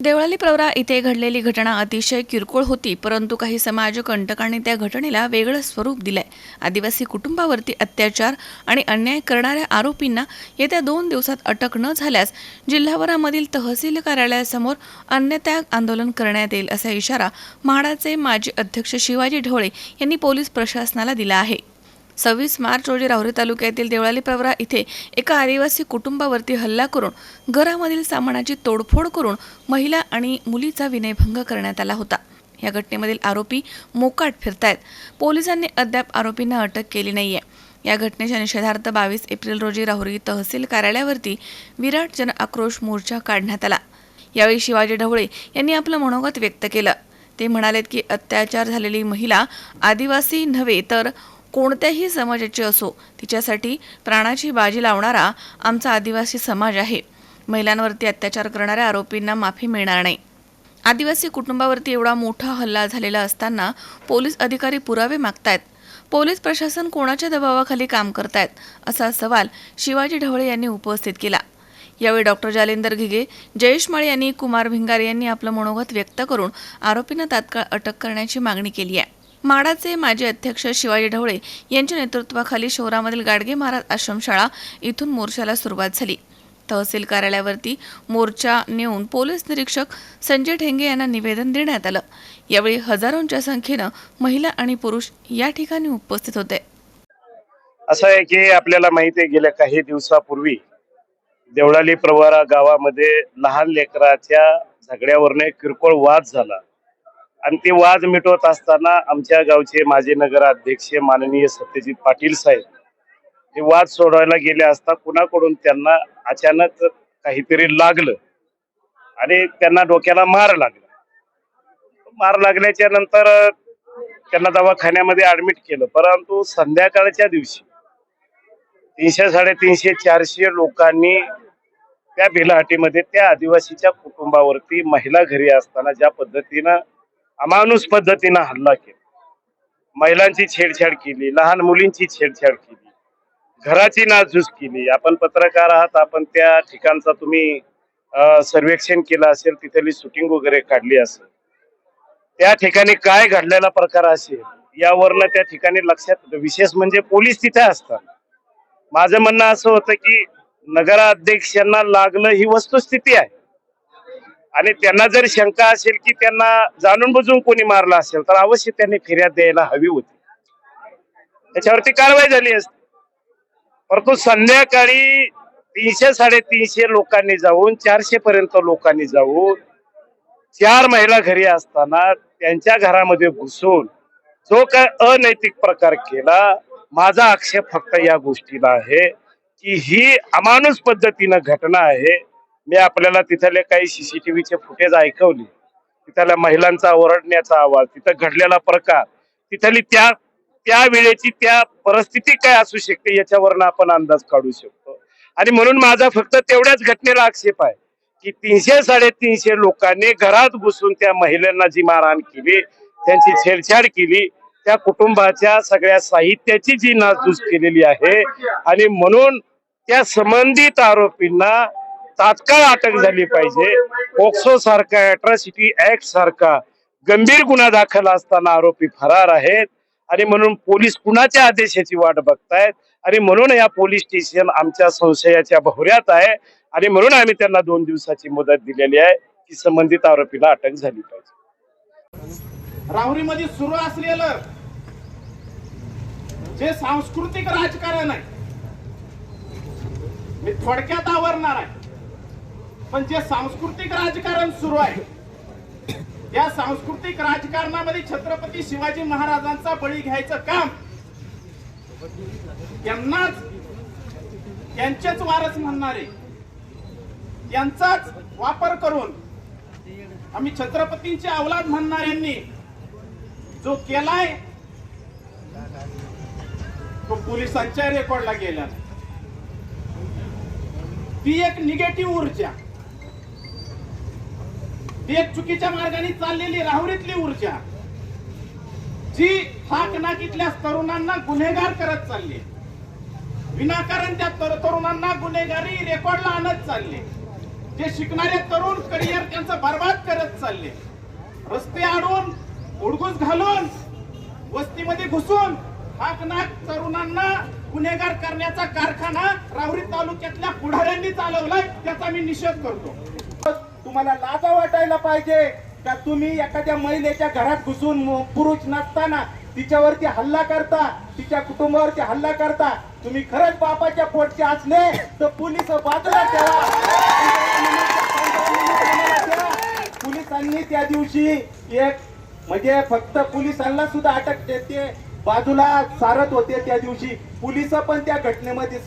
देवळाली प्रवरा इथे घडलेली घटना अतिशय किरकोळ होती परंतु काही समाजकंटकांनी त्या घटनेला वेगळं स्वरूप दिलंय. आदिवासी कुटुंबावरती अत्याचार आणि अन्याय करणाऱ्या आरोपींना येत्या दोन दिवसात अटक न झाल्यास जिल्हाभरामधील तहसील कार्यालयासमोर अन्नत्याग आंदोलन करण्यात येईल असा इशारा म्हाडाचे माजी अध्यक्ष शिवाजी ढवळे यांनी पोलीस प्रशासनाला दिला आहे. सव्वीस मार्च रोजी राहुरी तालुक्यातील देवळाली प्रवरा इथे एका आदिवासी कुटुंबावरती हल्ला करून घरामधील सामानाची तोडफोड करून महिला आणि मुलीचा विनयभंग करण्यात आला होता. या घटनेमधील आरोपी मोकाट फिरतायत. पोलिसांनी अद्याप आरोपींना अटक केली नाहीये. या घटनेच्या निषेधार्थ बावीस एप्रिल रोजी राहुरी तहसील कार्यालयावरती विराट जन आक्रोश मोर्चा काढण्यात आला. यावेळी शिवाजी ढवळे यांनी आपलं मनोगत व्यक्त केलं. ते म्हणालेत की अत्याचार झालेली महिला आदिवासी नव्हे तर कोणत्याही समाजाची असो तिच्यासाठी प्राणाची बाजी लावणारा आमचा आदिवासी समाज आहे. महिलांवरती अत्याचार करणाऱ्या आरोपींना माफी मिळणार नाही. आदिवासी कुटुंबावरती एवढा मोठा हल्ला झालेला असताना पोलीस अधिकारी पुरावे मागतायत. पोलीस प्रशासन कोणाच्या दबावाखाली काम करतायत असा सवाल शिवाजी ढवळे यांनी उपस्थित केला. यावेळी डॉक्टर जालेंदर घिगे जयेश माळे यांनी कुमार भिंगार यांनी आपलं मनोगत व्यक्त करून आरोपींना तात्काळ अटक करण्याची मागणी केली आहे. माडाचे माजी अध्यक्ष शिवाजी ढवळे यांच्या नेतृत्वाखाली शहरामधील गाडगे महाराज आश्रमशाळा इथून मोर्चाला सुरुवात झाली. तहसील कार्यालयावरती मोर्चा नेऊन पोलीस निरीक्षक संजय ठेंगे यांना निवेदन देण्यात आलं. यावेळी हजारोंच्या संख्येनं महिला आणि पुरुष या ठिकाणी उपस्थित होते. असं आहे की आपल्याला माहिती आहे गेल्या काही दिवसापूर्वी देवळाली प्रवारा गावामध्ये लहान लेकराच्या झगड्यावरने किरकोळ वाद झाला. आणि ते वाद मिटवत असताना आमच्या गावचे माजी नगराध्यक्ष माननीय सत्यजित पाटील साहेब ते वाद सोडवायला गेले असता कुणाकडून त्यांना अचानक काहीतरी लागलं आणि त्यांना डोक्याला मार लागला. मार लागल्याच्या नंतर त्यांना दवाखान्यामध्ये ऍडमिट केलं. परंतु संध्याकाळच्या दिवशी तीनशे साडेतीनशे चारशे लोकांनी त्या भिलाहाटीमध्ये त्या आदिवासीच्या कुटुंबावरती महिला घरी असताना ज्या पद्धतीनं अमानुष पद्धतीनं हल्ला केला. महिलांची छेडछाड केली लहान मुलींची छेडछाड केली घराची नासधूस केली. आपण पत्रकार आहात आपण त्या ठिकाणचा तुम्ही सर्वेक्षण केलं असेल तिथली शूटिंग वगैरे काढली असेल. त्या ठिकाणी काय घडलेला प्रकार असेल यावरनं त्या ठिकाणी लक्षात विशेष म्हणजे पोलीस तिथे असतात. माझं म्हणणं असं होतं की नगराध्यक्षांना लागलं ही वस्तुस्थिती आहे. आणि त्यांना जर शंका असेल की त्यांना जाणून बुजून कोणी मारलं असेल तर अवश्य त्यांनी फिर्याद द्यायला हवी होती. त्याच्यावरती कारवाई झाली असती. परंतु संध्याकाळी तीनशे साडेतीनशे लोकांनी जाऊन चारशे पर्यंत लोकांनी जाऊन चार महिला घरी असताना त्यांच्या घरामध्ये घुसून जो काय अनैतिक प्रकार केला माझा आक्षेप फक्त या गोष्टीला आहे की ही अमानुष पद्धतीनं घटना आहे. मी आपल्याला तिथले काही सीसीटीव्हीचे फुटेज ऐकवले. तिथल्या महिलांचा ओरडण्याचा आवाज तिथं घडलेला प्रकार तिथली त्या त्या वेळेची त्या परिस्थिती काय असू शकते याच्यावरनं आपण अंदाज काढू शकतो. आणि म्हणून माझा फक्त तेवढ्याच घटनेला आक्षेप आहे की तीनशे साडेतीनशे लोकांनी घरात घुसून त्या महिलांना जी मारहाण केली त्यांची छेडछाड केली त्या कुटुंबाच्या सगळ्या साहित्याची जी नासधूस केलेली आहे. आणि म्हणून त्या संबंधित आरोपींना तात्काळ अटक झाली पाहिजे. पोक्सो सारखा अट्रॉसिटी ऍक्ट सारखा गंभीर गुन्हा दाखल असताना आरोपी फरार आहेत. आणि म्हणून पोलीस कुणाच्या आदेशाची वाट बघतायत? आणि म्हणून या पोलीस स्टेशन आमच्या संशयाच्या भोवऱ्यात आहे. आणि म्हणून आम्ही त्यांना दोन दिवसाची मुदत दिलेली आहे की संबंधित आरोपीला अटक झाली पाहिजे. राहुरीमध्ये सुरू असलेलं जे सांस्कृतिक राजकारण आहे मी थोडक्यात आवरणार आहे. पण जे सांस्कृतिक राजकारण सुरू आहे या सांस्कृतिक राजकारणामध्ये छत्रपती शिवाजी महाराजांचा बळी घ्यायचं काम यांनाच यांचेच वारस म्हणणारे यांचाच वापर करून आम्ही छत्रपतींचे अवलाद म्हणणाऱ्यांनी जो केलाय तो पोलिसांच्या रेकॉर्डला गेला. ती एक निगेटिव्ह ऊर्जा. एक चुकीच्या मार्गाने चाललेली राहुरीतली ऊर्जा जी हाक नाकीतल्या तरुणांना गुन्हेगार करत चालली. विनाकारण त्या तर- तरुणांना गुन्हेगारी रेकॉर्डला आणत चालले. जे शिकणारे तरुण करिअर त्यांचं बर्बाद करत चालले. रस्ते आडून उडगुस घालून वस्तीमध्ये घुसून हाक नाक तरुणांना गुन्हेगार करण्याचा कारखाना राहुरी तालुक्यातल्या पुढाऱ्यांनी चालवलाय त्याचा मी निषेध करतो. तुम्हाला लाजा वाटायला पाहिजे. का तुम्ही एखाद्या महिलेच्या घरात घुसून पुरुष नसताना तिच्यावरती हल्ला करता तिच्या कुटुंबावरती हल्ला करता. तुम्ही खरंच बापाच्या पोटचे असले तर पोलीस बाजूला ठेवा. पोलिसांनी त्या दिवशी एक म्हणजे फक्त पोलिसांना सुद्धा अटक देते बाजूला सारत होते त्या दिवशी. पोलीस पण त्या घटनेमध्ये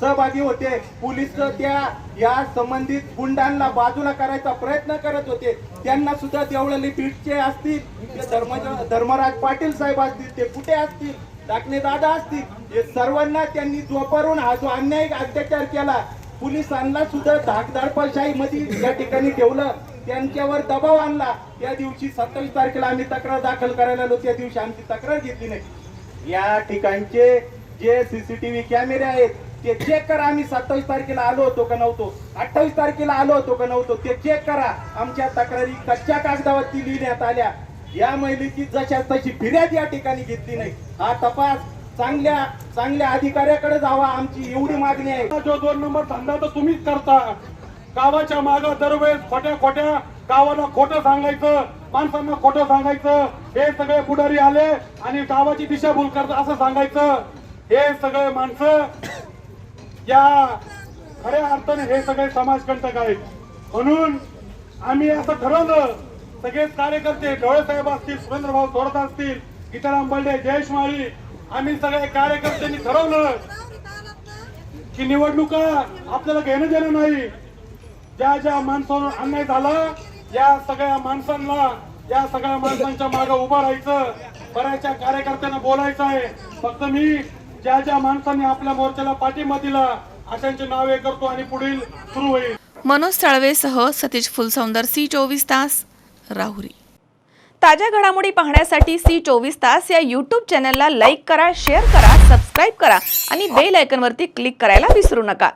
सहभागी होते. पोलीस त्या या संबंधित गुंडांना बाजूला करायचा प्रयत्न करत होते. त्यांना सुद्धा देवळली पीठचे असतील ते धर्म धर्मराज पाटील साहेब असतील ते कुठे असतील टाकणे दादा असतील हे सर्वांना त्यांनी जोपारून हा जो अन्याय अत्याचार केला पोलिसांना सुद्धा धाकधाडपशाही मध्ये या ठिकाणी ठेवलं. त्यांच्यावर दबाव आणला. त्या दिवशी सत्तावीस तारखेला आम्ही तक्रार दाखल करायला आलो. त्या दिवशी आमची तक्रार घेतली नाही. या ठिकाणचे जे सीसीटीव्ही कॅमेरे आहेत ते चेक करा आम्ही सत्तावीस तारखेला आलो होतो का नव्हतो. अठ्ठावीस तारखेला आलो होतो का नव्हतो ते चेक करा. आमच्या तक्रारी कच्च्या कागदावरती लिहिण्यात आल्या. या महिलेची जशा तशी फिर्याद या ठिकाणी घेतली नाही. हा तपास चांगल्या चांगल्या अधिकाऱ्याकडे जावा आमची एवढी मागणी आहे. जो दोन नंबर धंदा तर तुम्हीच करता. गावाच्या माग दरवेळेस खोट्या खोट्या गावाला खोटं सांगायचं माणसांना खोटं सांगायचं. हे सगळे पुढारी आले आणि गावाची दिशाभूल करतात असं सांगायचं. हे सगळे माणसं या खऱ्या अर्थाने हे सगळे समाजकंटक आहेत. म्हणून आम्ही असं ठरवलं सगळेच कार्यकर्ते ढोळे साहेब असतील सुरेंद्र भाऊ असतील गीताराम बर्डे जयेश माळी आम्ही सगळे कार्यकर्त्यांनी ठरवलं की निवडणुका आपल्याला घेणं देणं नाही. ज्या ज्या माणसावर अन्याय झाला या सगळ्या माणसांना या सगळ्या माणसांच्या मागे उभं राहायचं बऱ्याचशा कार्यकर्त्यांना बोलायचं आहे. फक्त मी ज्या ज्या माणसांनी आपल्या मोर्चाला पाठिंबा दिला अशांची नावे करतो आणि पुढील सुरू होईल. मनोज साळवेसह सतीश फुलसौंदर सी चोवीस तास राहुरी. ताज्या घडामोडी पाहण्यासाठी सी चोवीस तास या यूट्यूब चॅनलला लाईक करा शेअर करा सबस्क्राईब करा आणि बेल आयकॉनवरती क्लिक करायला विसरू नका.